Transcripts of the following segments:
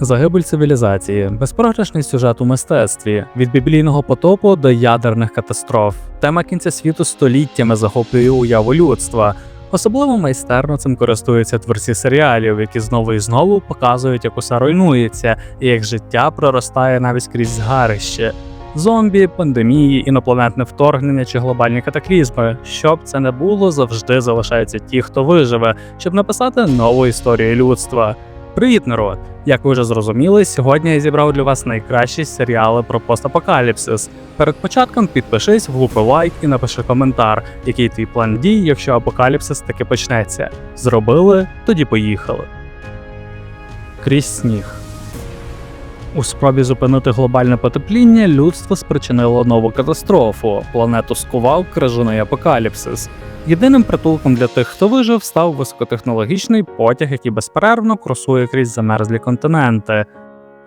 Загибель цивілізації, безпрограшний сюжет у мистецтві, від біблійного потопу до ядерних катастроф. Тема кінця світу століттями захоплює уяву людства. Особливо майстерно цим користуються творці серіалів, які знову і знову показують, як усе руйнується, і як життя проростає навіть крізь згарище. Зомбі, пандемії, інопланетне вторгнення чи глобальні катаклізми. Щоб це не було, завжди залишаються ті, хто виживе, щоб написати нову історію людства. Привіт, народ! Як ви вже зрозуміли, сьогодні я зібрав для вас найкращі серіали про постапокаліпсис. Перед початком підпишись, влупи лайк і напиши коментар, який твій план дій, якщо апокаліпсис таки почнеться. Зробили? Тоді поїхали. Крізь сніг. У спробі зупинити глобальне потепління людство спричинило нову катастрофу. Планету скував крижаний апокаліпсис. Єдиним притулком для тих, хто вижив, став високотехнологічний потяг, який безперервно кросує крізь замерзлі континенти.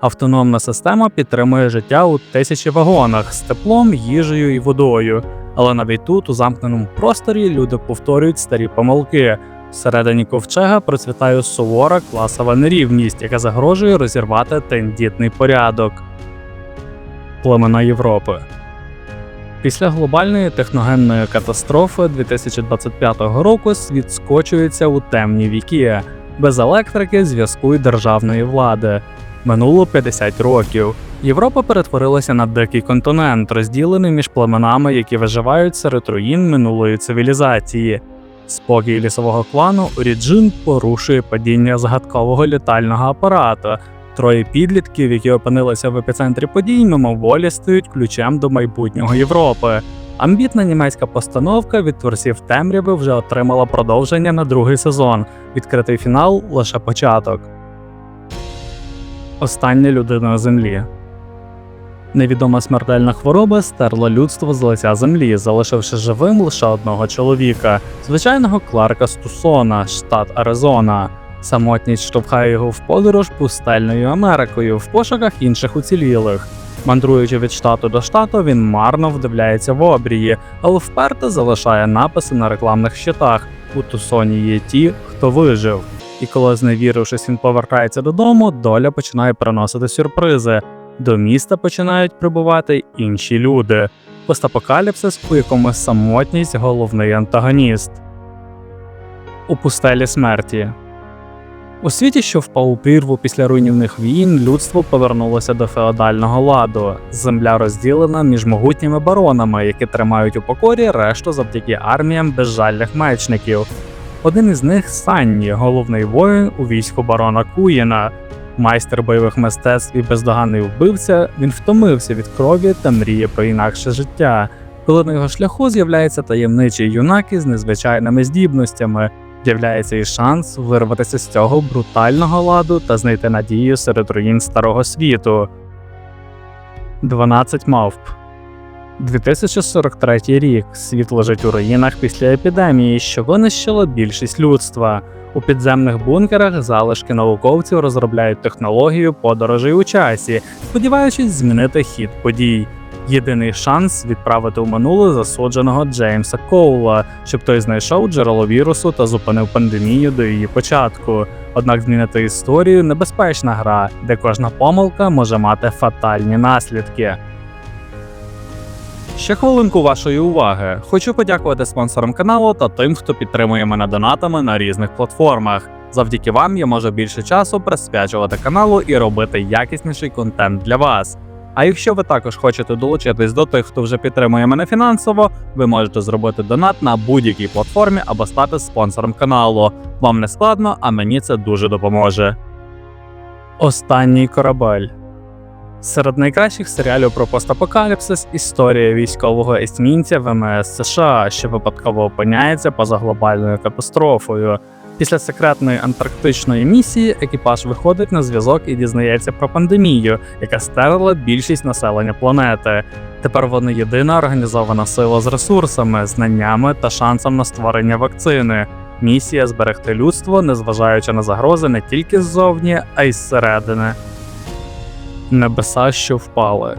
Автономна система підтримує життя у тисячі вагонах з теплом, їжею і водою. Але навіть тут, у замкненому просторі, люди повторюють старі помилки. Всередині ковчега процвітає сувора класова нерівність, яка загрожує розірвати тендітний порядок. Племена Європи. Після глобальної техногенної катастрофи 2025 року світ скочується у темні віки, без електрики, зв'язку і державної влади. Минуло 50 років. Європа перетворилася на дикий континент, розділений між племенами, які виживають серед руїн минулої цивілізації. Спокій лісового клану Оріджин порушує падіння загадкового літального апарату. Троє підлітків, які опинилися в епіцентрі подій, мимоволі стають ключем до майбутнього Європи. Амбітна німецька постановка від творців темряви вже отримала продовження на другий сезон. Відкритий фінал лише початок. Остання людина на землі. Невідома смертельна хвороба стерла людство з лиця землі, залишивши живим лише одного чоловіка, звичайного Кларка Стусона, штат Аризона. Самотність штовхає його в подорож пустельною Америкою в пошуках інших уцілілих. Мандруючи від штату до штату, він марно вдивляється в обрії, але вперто залишає написи на рекламних щитах. У Тусоні є ті, хто вижив. І коли, зневірившись, він повертається додому, доля починає приносити сюрпризи. До міста починають прибувати інші люди. Постапокаліпсис, у якому самотність головний антагоніст. У пустелі смерті. У світі, що впав у прірву після руйнівних війн, людство повернулося до феодального ладу. Земля розділена між могутніми баронами, які тримають у покорі решту завдяки арміям безжальних мечників. Один із них Санні, головний воїн у війську барона Куїна. Майстер бойових мистецтв і бездоганний вбивця, він втомився від крові та мріє про інакше життя. Коли на його шляху з'являється таємничий юнак із незвичайними здібностями, з'являється і шанс вирватися з цього брутального ладу та знайти надію серед руїн старого світу. 12 мавп 2043 рік. Світ лежить у руїнах після епідемії, що винищила більшість людства. У підземних бункерах залишки науковців розробляють технологію подорожей у часі, сподіваючись змінити хід подій. Єдиний шанс відправити у минуле засудженого Джеймса Коула, щоб той знайшов джерело вірусу та зупинив пандемію до її початку. Однак змінити історію небезпечна гра, де кожна помилка може мати фатальні наслідки. Ще хвилинку вашої уваги. Хочу подякувати спонсорам каналу та тим, хто підтримує мене донатами на різних платформах. Завдяки вам я можу більше часу присвячувати каналу і робити якісніший контент для вас. А якщо ви також хочете долучитись до тих, хто вже підтримує мене фінансово, ви можете зробити донат на будь-якій платформі або стати спонсором каналу. Вам не складно, а мені це дуже допоможе. Останній корабель. Серед найкращих серіалів про постапокаліпсис історія військового есмінця ВМС США, що випадково опиняється поза глобальною катастрофою. Після секретної антарктичної місії екіпаж виходить на зв'язок і дізнається про пандемію, яка стерла більшість населення планети. Тепер вони єдина організована сила з ресурсами, знаннями та шансом на створення вакцини. Місія зберегти людство, незважаючи на загрози не тільки ззовні, а й зсередини. Небеса, що впали.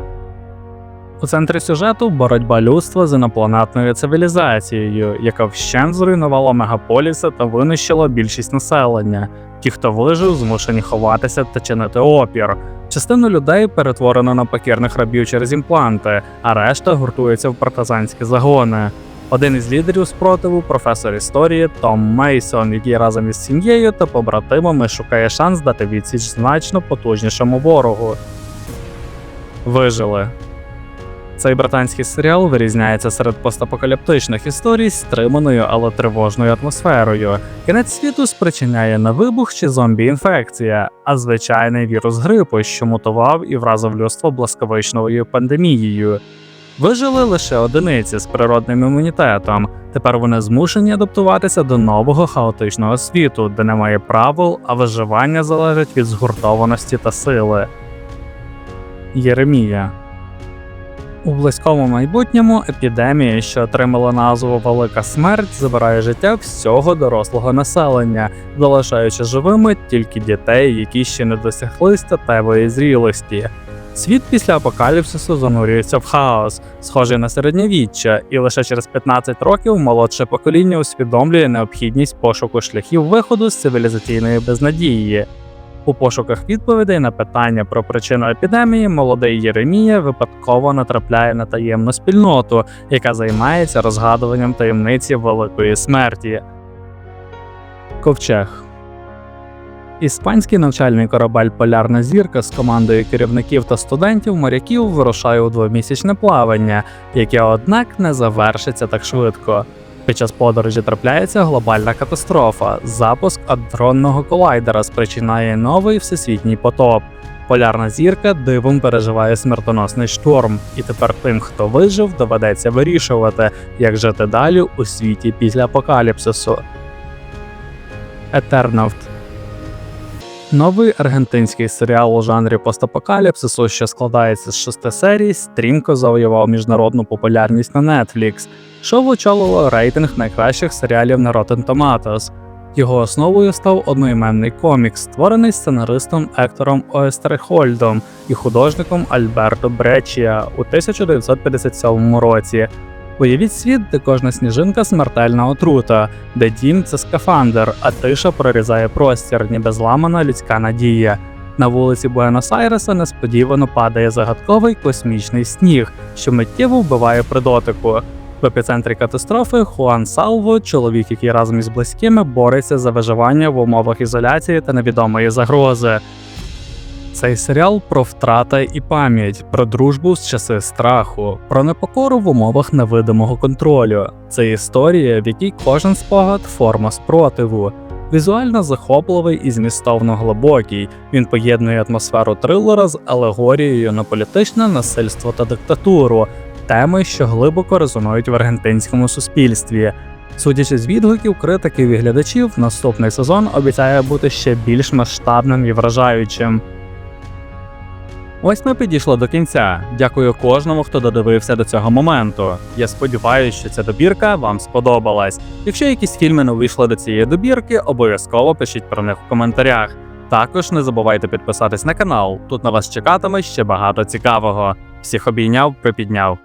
У центрі сюжету боротьба людства з інопланетною цивілізацією, яка вщент зруйнувала мегаполіси та винищила більшість населення. Ті, хто вижив, змушені ховатися та чинити опір. Частину людей перетворено на покірних рабів через імпланти, а решта гуртується в партизанські загони. Один із лідерів спротиву професор історії Том Мейсон, який разом із сім'єю та побратимами шукає шанс дати відсіч значно потужнішому ворогу. Вижили. Цей британський серіал вирізняється серед постапокаліптичних історій стриманою, але тривожною атмосферою. Кінець світу спричиняє не вибух чи зомбі-інфекція, а звичайний вірус грипу, що мутував і вразив людство блискавичною пандемією. Вижили лише одиниці з природним імунітетом. Тепер вони змушені адаптуватися до нового хаотичного світу, де немає правил, а виживання залежить від згуртованості та сили. Єремія у близькому майбутньому епідемія, що отримала назву Велика смерть, забирає життя всього дорослого населення, залишаючи живими тільки дітей, які ще не досягли статевої зрілості. Світ після апокаліпсису занурюється в хаос, схожий на середньовіччя, і лише через 15 років молодше покоління усвідомлює необхідність пошуку шляхів виходу з цивілізаційної безнадії. У пошуках відповідей на питання про причину епідемії молодий Єремія випадково натрапляє на таємну спільноту, яка займається розгадуванням таємниці великої смерті. Ковчег Іспанський навчальний корабель Полярна зірка з командою керівників та студентів моряків вирушає у двомісячне плавання, яке, однак, не завершиться так швидко. Під час подорожі трапляється глобальна катастрофа. Запуск адронного колайдера спричинає новий всесвітній потоп. Полярна зірка дивом переживає смертоносний шторм, і тепер тим, хто вижив, доведеться вирішувати, як жити далі у світі після апокаліпсису. Етерновт Новий аргентинський серіал у жанрі постапокаліпсису, що складається з шести серій, стрімко завоював міжнародну популярність на Netflix. Шоу очолило рейтинг найкращих серіалів на Rotten Tomatoes. Його основою став одноіменний комікс, створений сценаристом Ектором Оестерхольдом і художником Альберто Бречія у 1957 році. Уявіть світ, де кожна сніжинка смертельна отрута, де дім це скафандр, а тиша прорізає простір, ніби зламана людська надія. На вулиці Буенос-Айреса несподівано падає загадковий космічний сніг, що миттєво вбиває при дотику. В епіцентрі катастрофи Хуан Салво, чоловік, який разом із близькими бореться за виживання в умовах ізоляції та невідомої загрози. Цей серіал про втрата і пам'ять, про дружбу з часи страху, про непокору в умовах невидимого контролю. Це історія, в якій кожен спогад форма спротиву. Візуально захопливий і змістовно глибокий. Він поєднує атмосферу трилера з алегорією на політичне насильство та диктатуру, теми, що глибоко резонують в аргентинському суспільстві. Судячи з відгуків критиків і глядачів, наступний сезон обіцяє бути ще більш масштабним і вражаючим. Ось ми підійшли до кінця. Дякую кожному, хто додивився до цього моменту. Я сподіваюся, що ця добірка вам сподобалась. Якщо якісь фільми не вийшли до цієї добірки, обов'язково пишіть про них в коментарях. Також не забувайте підписатись на канал. Тут на вас чекатиме ще багато цікавого. Всіх обійняв, припідняв.